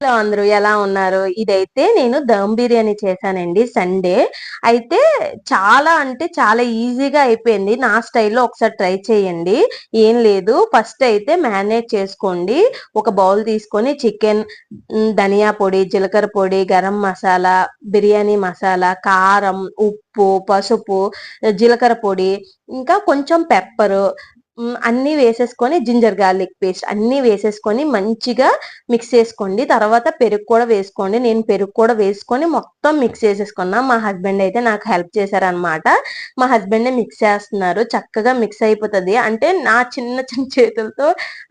Hello అందరూ ఎలా ఉన్నారు? ఇదైతే నేను దమ్ బిర్యానీ చేశానండి సండే. అయితే చాలా అంటే చాలా ఈజీగా అయిపోయింది. నా స్టైల్లో ఒకసారి ట్రై చేయండి. ఏం లేదు. ఫస్ట్ అయితే మ్యారినేట్ చేసుకోండి. ఒక బౌల్ తీసుకొని చికెన్ ధనియా పొడి జీలకర్ర పొడి గరం మసాలా బిర్యానీ మసాలా కారం ఉప్పు పసుపు జీలకర్ర పొడి ఇంకా కొంచెం పెప్పరు అన్నీ వేసేసుకొని జింజర్ గార్లిక్ పేస్ట్ అన్నీ వేసేసుకొని మంచిగా మిక్స్ చేసుకోండి. తర్వాత పెరుగు కూడా వేసుకోండి. నేను పెరుగు కూడా వేసుకొని మొత్తం మిక్స్ చేసేసుకున్నా. మా హస్బెండ్ అయితే నాకు హెల్ప్ చేశారనమాట మా హస్బెండ్ మిక్స్ చేస్తున్నారు. చక్కగా మిక్స్ అయిపోతుంది. అంటే నా చిన్న చిన్న చేతులతో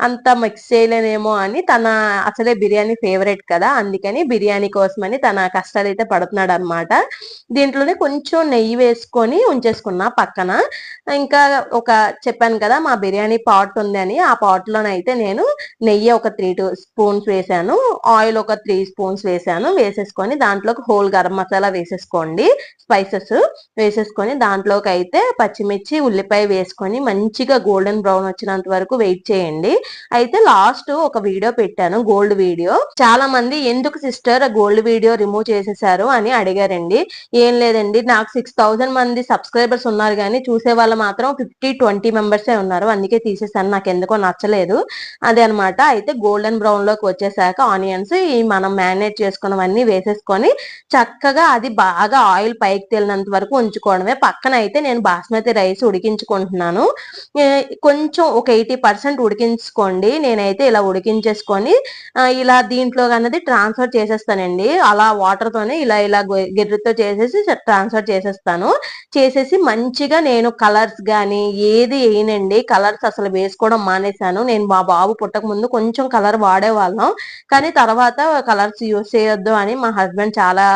అంత మిక్స్ చేయలేనేమో అని తన అసలే బిర్యానీ ఫేవరెట్ కదా. అందుకని బిర్యానీ కోసమని తన కష్టాలు అయితే పడుతున్నాడు అనమాట దీంట్లోనే కొంచెం నెయ్యి వేసుకొని ఉంచేసుకున్నా పక్కన. ఇంకా ఒక చెప్పాను కదా మా బిర్యానీ పాట్ ఉందని ఆ పాట్ లోనైతే నేను నెయ్యి ఒక త్రీ టూ స్పూన్స్ వేసాను ఆయిల్ ఒక త్రీ స్పూన్స్ వేసాను వేసేసుకొని దాంట్లోకి హోల్ గరం మసాలా వేసేసుకోండి స్పైసెస్ వేసేసుకొని దాంట్లోకి అయితే పచ్చిమిర్చి ఉల్లిపాయ వేసుకొని మంచిగా గోల్డెన్ బ్రౌన్ వచ్చినంత వరకు వెయిట్ చేయండి. అయితే లాస్ట్ ఒక వీడియో పెట్టాను గోల్డ్ వీడియో. చాలా మంది ఎందుకు సిస్టర్ గోల్డ్ వీడియో రిమూవ్ చేసేసారు అని అడిగారండి. ఏం లేదండి నాకు సిక్స్ థౌసండ్ మంది సబ్స్క్రైబర్స్ ఉన్నారు కానీ చూసే వాళ్ళు మాత్రం ఫిఫ్టీ ట్వంటీ మెంబర్సే ఉన్నారు. అందుకే తీసేసాను నాకు ఎందుకో నచ్చలేదు. అదే అనమాట అయితే గోల్డెన్ బ్రౌన్లోకి వచ్చేసాక ఆనియన్స్ ఈ మనం మ్యారినేట్ చేసుకున్నవన్నీ వేసేసుకొని చక్కగా అది బాగా ఆయిల్ పైకి తేలినంత వరకు ఉంచుకోవడమే. పక్కన అయితే నేను బాస్మతి రైస్ ఉడికించుకుంటున్నాను. కొంచెం ఒక ఎయిటీ పర్సెంట్ ఉడికించుకోండి. నేనైతే ఇలా ఉడికించేసుకొని ఇలా దీంట్లో అన్నది ట్రాన్స్ఫర్ చేసేస్తానండి. అలా వాటర్ తోనే ఇలా ఇలా గిర్రతో చేసేసి ట్రాన్స్ఫర్ చేసేస్తాను. చేసేసి మంచిగా నేను కలర్స్ కానీ ఏది వేయనండి. కలర్స్ అసలు వేసుకోవడం మానేశాను. నేను మా బాబు పుట్టక ముందు కొంచెం కలర్ వాడేవాళ్ళం. కానీ తర్వాత కలర్స్ యూస్ చేయొద్దు అని మా హస్బెండ్ చాలా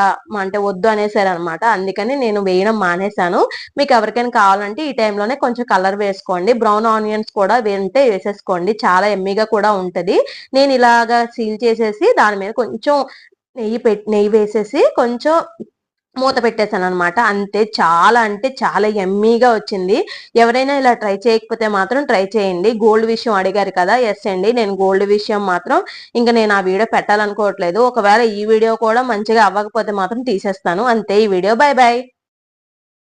అంటే వద్దు అనేసారు అనమాట అందుకని నేను వేయడం మానేశాను. మీకు ఎవరికైనా కావాలంటే ఈ టైంలోనే కొంచెం కలర్ వేసుకోండి. బ్రౌన్ ఆనియన్స్ కూడా వేంటే వేసేసుకోండి. చాలా ఎమ్మిగా కూడా ఉంటది. నేను ఇలాగా సీల్ చేసేసి దాని మీద కొంచెం నెయ్యి పెట్టి నెయ్యి వేసేసి కొంచెం మూత పెట్టేశాను అనమాట అంతే చాలా అంటే చాలా ఎమ్మీగా వచ్చింది. ఎవరైనా ఇలా ట్రై చేయకపోతే మాత్రం ట్రై చేయండి. గోల్డ్ విషయం అడిగారు కదా ఎస్ అండి. నేను గోల్డ్ విషయం మాత్రం ఇంకా నేను ఆ వీడియో పెట్టాలనుకోవట్లేదు. ఒకవేళ ఈ వీడియో కూడా మంచిగా అవ్వకపోతే మాత్రం తీసేస్తాను. అంతే ఈ వీడియో. Bye bye